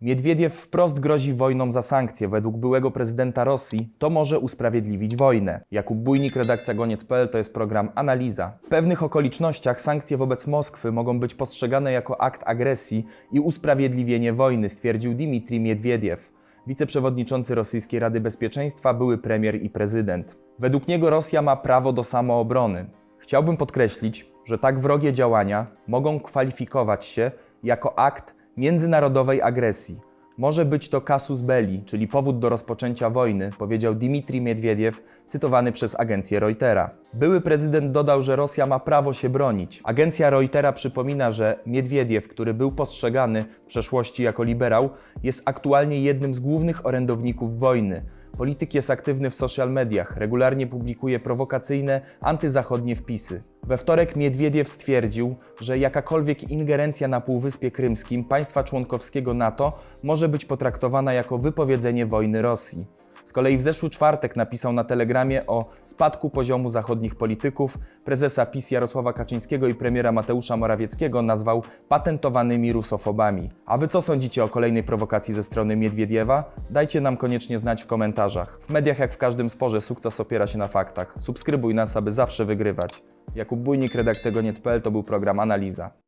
Miedwiediew wprost grozi wojną za sankcje. Według byłego prezydenta Rosji to może usprawiedliwić wojnę. Jakub Bujnik, redakcja Goniec.pl to jest program Analiza. W pewnych okolicznościach sankcje wobec Moskwy mogą być postrzegane jako akt agresji i usprawiedliwienie wojny, stwierdził Dmitrij Miedwiediew wiceprzewodniczący Rosyjskiej Rady Bezpieczeństwa, były premier i prezydent. Według niego Rosja ma prawo do samoobrony. Chciałbym podkreślić, że tak wrogie działania mogą kwalifikować się jako akt międzynarodowej agresji. Może być to casus belli, czyli powód do rozpoczęcia wojny, powiedział Dmitrij Miedwiediew, cytowany przez agencję Reutera. Były prezydent dodał, że Rosja ma prawo się bronić. Agencja Reutera przypomina, że Miedwiediew, który był postrzegany w przeszłości jako liberał, jest aktualnie jednym z głównych orędowników wojny. Polityk jest aktywny w social mediach, regularnie publikuje prowokacyjne, antyzachodnie wpisy. We wtorek Miedwiediew stwierdził, że jakakolwiek ingerencja na Półwyspie Krymskim państwa członkowskiego NATO może być potraktowana jako wypowiedzenie wojny Rosji. Z kolei w zeszły czwartek napisał na telegramie o spadku poziomu zachodnich polityków. Prezesa PiS Jarosława Kaczyńskiego i premiera Mateusza Morawieckiego nazwał patentowanymi rusofobami. A wy co sądzicie o kolejnej prowokacji ze strony Miedwiediewa? Dajcie nam koniecznie znać w komentarzach. W mediach jak w każdym sporze sukces opiera się na faktach. Subskrybuj nas, aby zawsze wygrywać. Jakub Bujnik, redakcja Goniec.pl to był program Analiza.